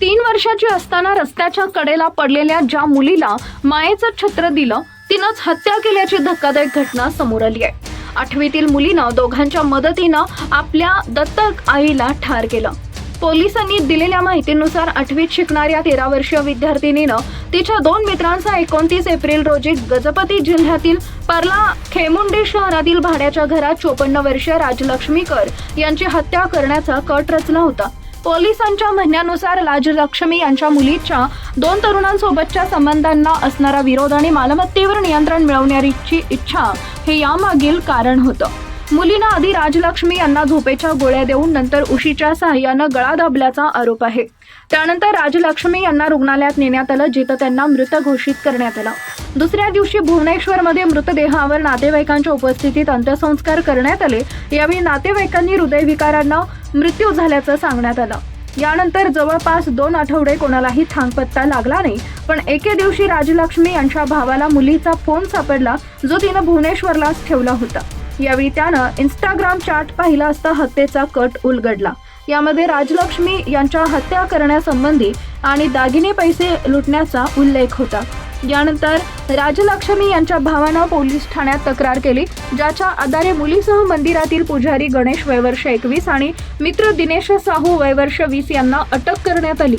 तीन वर्षाची असताना रस्त्याच्या कडेला पडलेल्या ज्या मुलीला मायेचं छत्र दिलं तिनंच हत्या केल्याची धक्कादायक घटना समोर आली आहे. आठवीतील मुलीनं दोघांच्या मदतीनं आपल्या दत्तक आईला ठार केलं. पोलिसांनी दिलेल्या माहितीनुसार आठवीत शिकणाऱ्या तेरा वर्षीय विद्यार्थिनीनं तिच्या दोन मित्रांसह एकोणतीस एप्रिल रोजी गजपती जिल्ह्यातील पर्ला खेमुंडे शहरातील भाड्याच्या घरात चोपन्न वर्षीय राजलक्ष्मीकर यांची हत्या करण्याचा कट रचला होता. पोलिसांच्या म्हणण्यानुसार राजलक्ष्मी यांच्या मुलीच्या दोन तरुणांसोबतच्या संबंधांना असणारा विरोध आणि मालमत्तेवर नियंत्रण मिळवण्याची इच्छा हे यामागील कारण होतं. मुलीनं आधी राजलक्ष्मी यांना झोपेच्या गोळ्या देऊन नंतर उशीच्या सहाय्यानं गळा दाबल्याचा आरोप आहे. त्यानंतर राजलक्ष्मी यांना रुग्णालयात नेण्यात आलं जिथं त्यांना मृत घोषित करण्यात आलं. दुसऱ्या दिवशी भुवनेश्वरमध्ये मृतदेहावर नातेवाईकांच्या उपस्थितीत अंत्यसंस्कार करण्यात आले. यावेळी नातेवाईकांनी हृदयविकारांना मृत्यू झाल्याचं सांगण्यात आलं. यानंतर जवळपास दोन आठवडे कोणालाही थांगपत्ता लागला नाही. पण एके दिवशी राजलक्ष्मी यांच्या भावाला मुलीचा फोन सापडला जो तिनं भुवनेश्वरलाच ठेवला होता. यावेळी त्यानं इंस्टाग्राम चॅट पाहिला असता हत्येचा कट उलगडला. यामध्ये राजलक्ष्मी यांच्या हत्या करण्यासंबंधी आणि दागिने पैसे लुटण्याचा उल्लेख होता. यानंतर राजलक्ष्मी यांच्या भावानं पोलीस ठाण्यात तक्रार केली ज्याच्या आधारे मुलीसह मंदिरातील पुजारी गणेश वयवर्ष एकवीस आणि मित्र दिनेश साहू वयवर्ष वीस यांना अटक करण्यात आली.